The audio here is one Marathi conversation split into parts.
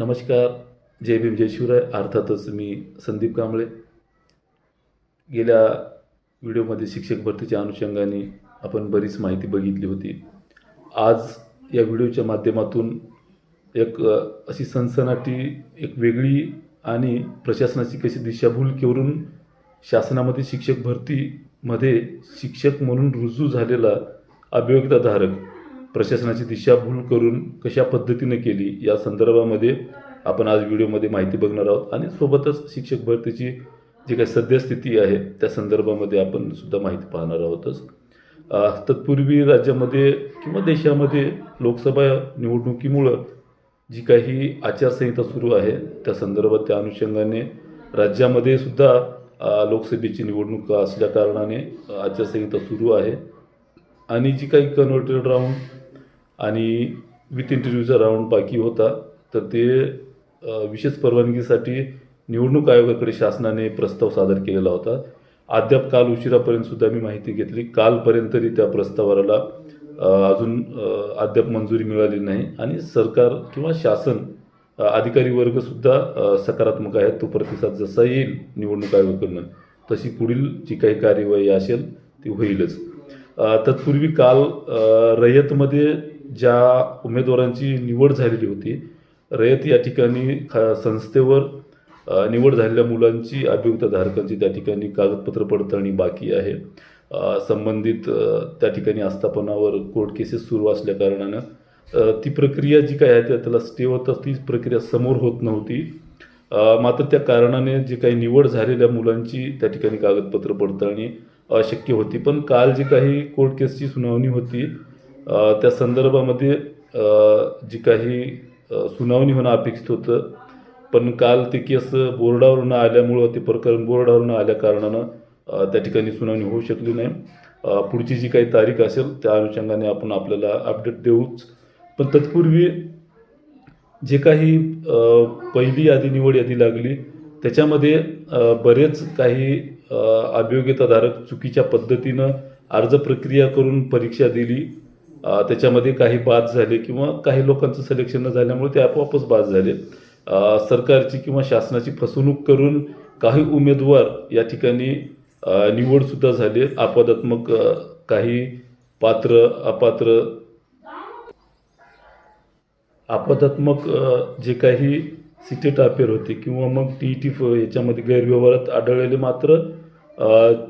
नमस्कार. जय भीम जय शिवराय. अर्थातच मी संदीप कांबळे. गेल्या व्हिडिओमध्ये शिक्षक भरतीच्या अनुषंगाने आपण बरीच माहिती बघितली होती. आज या व्हिडिओच्या माध्यमातून एक अशी सनसनाटी एक वेगळी आणि प्रशासनाची कशी दिशाभूल करून शासनामध्ये शिक्षक भरतीमध्ये शिक्षक म्हणून रुजू झालेला अभियोग्यताधारक प्रशासनाची दिशाभूल करून कशा पद्धतीने केली या संदर्भामध्ये आपण आज व्हिडिओमध्ये माहिती बघणार आहोत. आणि सोबतच शिक्षक भरतीची जी काही सद्यस्थिती आहे त्या संदर्भामध्ये आपण सुद्धा माहिती पाहणार आहोतच. तत्पूर्वी राज्यामध्ये किंवा देशामध्ये लोकसभा निवडणुकीमुळं जी काही आचारसंहिता सुरू आहे त्या संदर्भात त्या अनुषंगाने राज्यामध्ये सुद्धा लोकसभेची निवडणूक असल्या कारणाने आचारसंहिता सुरू आहे. आणि जी काही कन्व्हर्टेड राऊंड आणि विथ इंटरव्ह्यूचा राऊंड बाकी होता. तर ते विशेष परवानगीसाठी निवडणूक आयोगाकडे शासनाने प्रस्ताव सादर केलेला होता. अद्याप काल उशिरापर्यंत सुद्धा मी माहिती घेतली. कालपर्यंत तरी त्या प्रस्तावाला अजून अद्याप मंजुरी मिळाली नाही. आणि सरकार किंवा शासन अधिकारी वर्गसुद्धा सकारात्मक आहे तो प्रतिसाद जसा येईल निवडणूक आयोगाकडनं तशी पुढील जी काही कार्यवाही असेल ती होईलच. तत्पूर्वी काल रयतमध्ये ज्या उमेदवारांची निवड झालेली होती रयत या ठिकाणी खा संस्थेवर निवड झालेल्या मुलांची अभियुक्तधारकांची त्या ठिकाणी कागदपत्र पडताळणी बाकी आहे. संबंधित त्या ठिकाणी आस्थापनावर कोर्ट केसेस सुरू असल्या कारणानं ती प्रक्रिया जी काय आहे त्या- त्याला स्टे होतं ती प्रक्रिया समोर होत नव्हती. मात्र त्या कारणाने जे काही निवड झालेल्या मुलांची त्या ठिकाणी कागदपत्र पडताळणी अशक्य होती. पण काल जी काही कोर्ट केसची सुनावणी होती त्या संदर्भामध्ये जी काही सुनावणी होणं अपेक्षित होतं पण काल ते केस बोर्डावरून आल्यामुळं ते प्रकरण बोर्डावरून आल्या कारणानं त्या ठिकाणी सुनावणी होऊ शकली नाही. पुढची जी काही तारीख असेल त्या अनुषंगाने आपण आपल्याला अपडेट देऊच. पण तत्पूर्वी जे काही पहिली यादी निवड यादी लागली त्याच्यामध्ये बरेच काही अभियोग्यताधारक चुकीच्या पद्धतीनं अर्ज प्रक्रिया करून परीक्षा दिली त्याच्यामध्ये काही बाद झाले किंवा काही लोकांचं सिलेक्शन न झाल्यामुळे ते आपोआपच बाद झाले. सरकारची किंवा शासनाची फसवणूक करून काही उमेदवार या ठिकाणी निवडसुद्धा झाले. अपवादात्मक काही पात्र अपात्र आपदात्मक जे काही सिटेट अपेअर होते किंवा मग टी ई टी याच्यामध्ये गैरव्यवहारात आढळलेले मात्र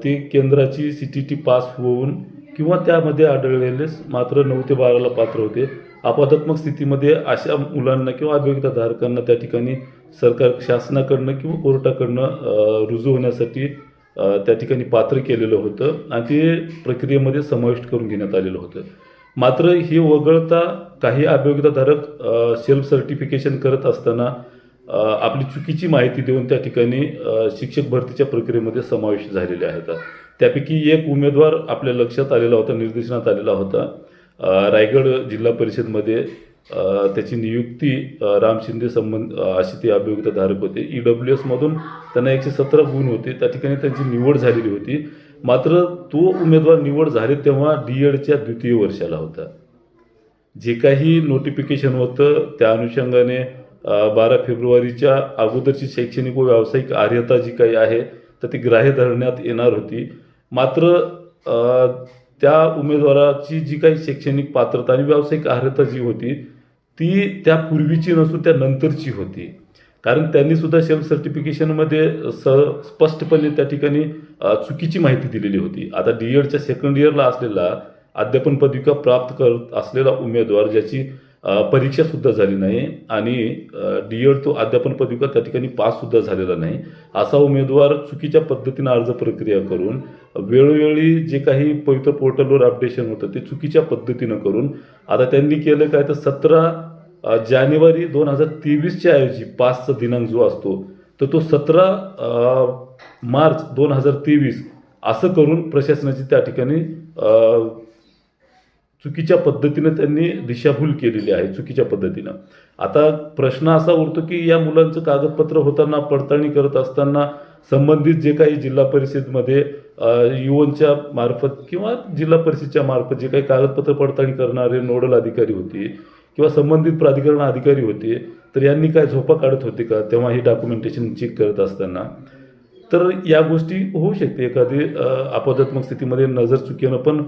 ते केंद्राची सी टी टी पास होऊन किंवा त्यामध्ये आढळलेलेच मात्र नऊ ते बाराला पात्र होते. आपदात्मक स्थितीमध्ये अशा मुलांना किंवा अभियोगिताधारकांना त्या ठिकाणी सरकार शासनाकडनं किंवा कोर्टाकडनं रुजू होण्यासाठी त्या ठिकाणी पात्र केलेलं होतं आणि ते प्रक्रियेमध्ये समाविष्ट करून घेण्यात आलेलं होतं. मात्र हे वगळता काही अभियोगिताधारक सेल्फ सर्टिफिकेशन करत असताना आपली चुकीची माहिती देऊन त्या ठिकाणी शिक्षक भरतीच्या प्रक्रियेमध्ये समावेश झालेले आहेत. त्यापैकी एक उमेदवार आपल्या लक्षात आलेला होता निर्देशनात आलेला होता. रायगड जिल्हा परिषदमध्ये त्याची नियुक्ती राम शिंदे संबंध अशी असे ते अभियोगिताधारक होते. ई डब्ल्यू एसमधून त्यांना एकशे सतरा गुण होते. त्या ठिकाणी त्यांची निवड झालेली होती. मात्र तो उमेदवार निवड झाले तेव्हा डी एडच्या द्वितीय वर्षाला होता. जे काही नोटिफिकेशन होतं त्या अनुषंगाने बारा फेब्रुवारीच्या अगोदरची शैक्षणिक व व्यावसायिक आर्यता जी काही आहे तर ती ग्राह्य धरण्यात येणार होती. मात्र त्या उमेदवाराची जी काही शैक्षणिक पात्रता आणि व्यावसायिक अर्हता जी होती ती त्या पूर्वीची नसून त्या नंतरची होती. कारण त्यांनी सुद्धा सेल्फ सर्टिफिकेशनमध्ये स स्पष्टपणे त्या ठिकाणी चुकीची माहिती दिलेली होती. आता डी एडच्या सेकंड इयरला असलेला अध्यापन पदविका प्राप्त करत असलेला उमेदवार ज्याची परीक्षासुद्धा झाली नाही आणि डी एड तो अध्यापन पदविका त्या ठिकाणी पाससुद्धा झालेला नाही. असा उमेदवार चुकीच्या पद्धतीनं अर्ज प्रक्रिया करून वेळोवेळी जे काही पवित्र पोर्टलवर अपडेशन होतं ते चुकीच्या पद्धतीनं करून आता त्यांनी केलं काय तर सतरा जानेवारी दोन हजार तेवीसच्या ऐवजी पाचचा दिनांक जो असतो तर तो सतरा मार्च दोन हजार तेवीस असं करून प्रशासनाची त्या ठिकाणी चुकीच्या पद्धतीनं त्यांनी दिशाभूल केलेली आहे चुकीच्या पद्धतीनं. आता प्रश्न असा उरतो की या मुलांचं कागदपत्र होताना पडताळणी करत असताना संबंधित जे काही जिल्हा परिषदमध्ये युवनच्या मार्फत किंवा जिल्हा परिषदच्या मार्फत जे काही कागदपत्र पडताळणी करणारे नोडल अधिकारी होते किंवा संबंधित प्राधिकरण अधिकारी होते तर यांनी काय झोपा काढत होते का तेव्हा हे डॉक्युमेंटेशन चेक करत असताना? तर या गोष्टी होऊ शकते. एखादी आपदात्मक स्थितीमध्ये नजर चुकीनं पण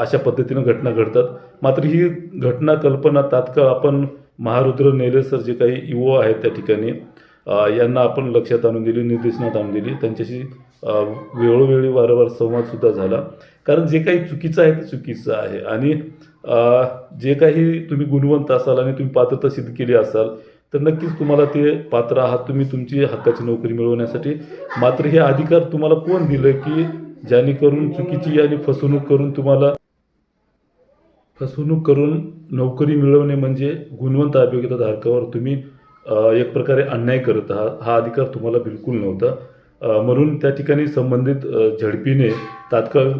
अशा पद्धतीनं घटना घडतात. मात्र ही घटना कल्पना तात्काळ आपण महारुद्र नेले सर जे काही युव आहेत त्या ठिकाणी यांना आपण लक्षात आणून दिली निर्देशनात आणून दिली. त्यांच्याशी वेळोवेळी वारंवार संवादसुद्धा झाला. कारण जे काही चुकीचं आहे ते चुकीचं आहे. आणि जे काही तुम्ही गुणवंत असाल आणि तुम्ही पात्रता सिद्ध केली असाल तर नक्कीच तुम्हाला ते पात्र आहात. तुम्ही तुमची हक्काची नोकरी मिळवण्यासाठी. मात्र हे अधिकार तुम्हाला कोण दिलं की जेणेकरून चुकीची आणि फसवणूक करून तुम्हाला फसवणूक करून नोकरी मिळवणे म्हणजे गुणवंत अभियोग्यता धारकावर तुम्ही एक प्रकारे अन्याय करत आहात. हा अधिकार तुम्हाला बिलकुल नव्हता. म्हणून त्या ठिकाणी संबंधित झडपीने तात्काळ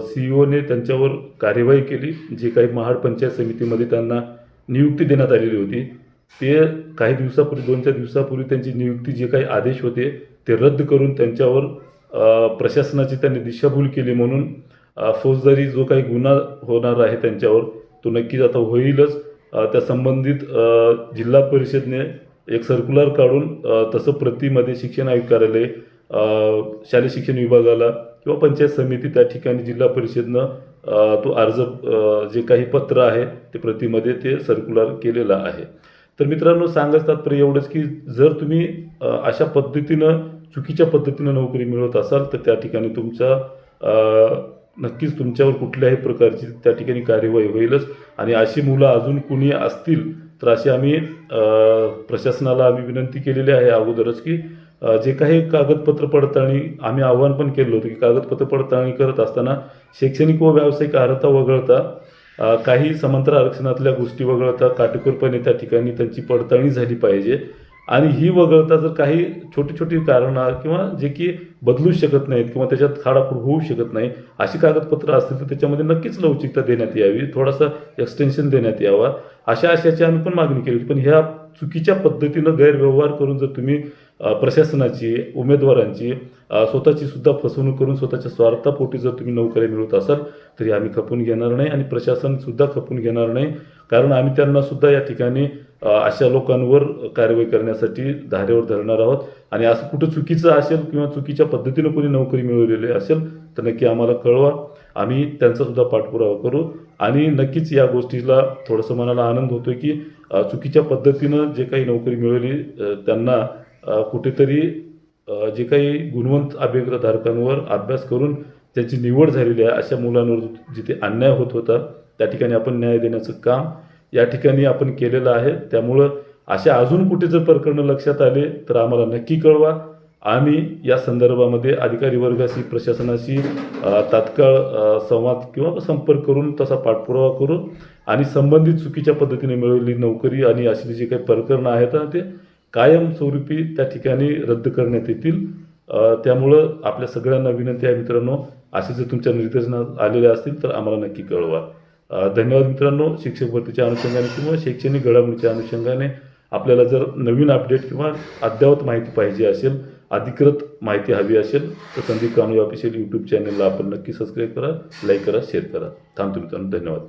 सीईओने त्यांच्यावर कार्यवाही केली. जे काही महाड पंचायत समितीमध्ये त्यांना नियुक्ती देण्यात आलेली होती. ते काही दिवसापूर्वी दोन चार दिवसापूर्वी त्यांची नियुक्ती जे काही आदेश होते ते रद्द करून त्यांच्यावर प्रशासनाची त्यांनी दिशाभूल केली म्हणून फौजदारी जो काही गुन्हा होणार आहे त्यांच्यावर तो नक्कीच आता होईलच. त्या संबंधित जिल्हा परिषदने एक सर्क्युलर काढून तसं प्रतीमध्ये शिक्षण आयुक्त कार्यालय शालेय शिक्षण विभागाला किंवा पंचायत समिती त्या ठिकाणी जिल्हा परिषदनं तो अर्ज जे काही पत्र आहे ते प्रतीमध्ये ते सर्क्युलर केलेलं आहे. तर मित्रांनो सांगत तात्पर्य एवढंच की जर तुम्ही अशा पद्धतीनं चुकीच्या पद्धतीनं नोकरी मिळवत असाल तर त्या ठिकाणी तुमचा नक्कीच तुमच्यावर कुठल्याही प्रकारची त्या ठिकाणी कार्यवाही होईलच. आणि अशी मुलं अजून कुणी असतील तर अशी आम्ही प्रशासनाला आम्ही विनंती केलेली आहे अगोदरच की जे काही कागदपत्र पडताळणी आम्ही आव्हान पण केलं होतं की कागदपत्र पडताळणी करत असताना शैक्षणिक व व्यावसायिक अर्हता वगळता काही समांतर आरक्षणातल्या गोष्टी वगळता काटेकोरपणे त्या ठिकाणी त्यांची पडताळणी झाली पाहिजे. आणि ही वगळता जर काही छोटी छोटी कारणं किंवा जे की बदलू शकत नाहीत किंवा त्याच्यात खाडाखोड होऊ शकत नाही अशी कागदपत्रं असतील तर त्याच्यामध्ये नक्कीच लवचिकता देण्यात यावी थोडासा एक्सटेन्शन देण्यात यावा. अशा आशयाची आम्ही पण मागणी केली पण ह्या चुकीच्या पद्धतीनं गैरव्यवहार करून जर तुम्ही प्रशासनाची उमेदवारांची स्वतःची सुद्धा फसवणूक करून स्वतःच्या स्वार्थापोटी जर तुम्ही नोकऱ्या मिळवत असाल तरी आम्ही खपून घेणार नाही आणि प्रशासन सुद्धा खपून घेणार नाही. कारण आम्ही त्यांना सुद्धा या ठिकाणी अशा लोकांवर कारवाई करण्यासाठी धारेवर धरणार आहोत. आणि असं कुठं चुकीचं असेल किंवा चुकीच्या पद्धतीनं कोणी नोकरी मिळवलेली असेल तर नक्की आम्हाला कळवा. आम्ही त्यांचासुद्धा पाठपुरावा करू. आणि नक्कीच या गोष्टीला थोडंसं मनाला आनंद होतोय की चुकीच्या पद्धतीनं जे काही नोकरी मिळवली त्यांना कुठेतरी जे काही गुणवंत अभियोग्यताधारकांवर अभ्यास करून त्याची निवड झालेली आहे अशा मुलांवर जिथे अन्याय होत होता त्या ठिकाणी आपण न्याय देण्याचं काम या ठिकाणी आपण केलेलं आहे. त्यामुळं अशा अजून कुठे जर प्रकरणं लक्षात आले तर आम्हाला नक्की कळवा. आम्ही या संदर्भामध्ये अधिकारी वर्गाशी प्रशासनाशी तात्काळ संवाद किंवा संपर्क करून तसा पाठपुरावा करू आणि संबंधित चुकीच्या पद्धतीने मिळवलेली नोकरी आणि अशी जी काही प्रकरणं आहेत ते कायमस्वरूपी त्या ठिकाणी रद्द करण्यात येतील. त्यामुळं आपल्या सगळ्यांना विनंती आहे मित्रांनो असे जर तुमच्या निर्देशनात आलेले असतील तर आम्हाला नक्की कळवा. धन्यवाद मित्रांनो शिक्षक भरतीच्या अनुषंगाने किंवा शैक्षणिक घडामोडीच्या अनुषंगाने आपल्याला जर नवीन अपडेट किंवा अद्ययावत माहिती पाहिजे असेल अधिकृत माहिती हवी असेल तर संदीप कांबळे ऑफिशियल यूट्यूब चॅनलला आपण नक्की सबस्क्राईब करा लाईक करा शेअर करा. थांबतो मित्रांनो धन्यवाद.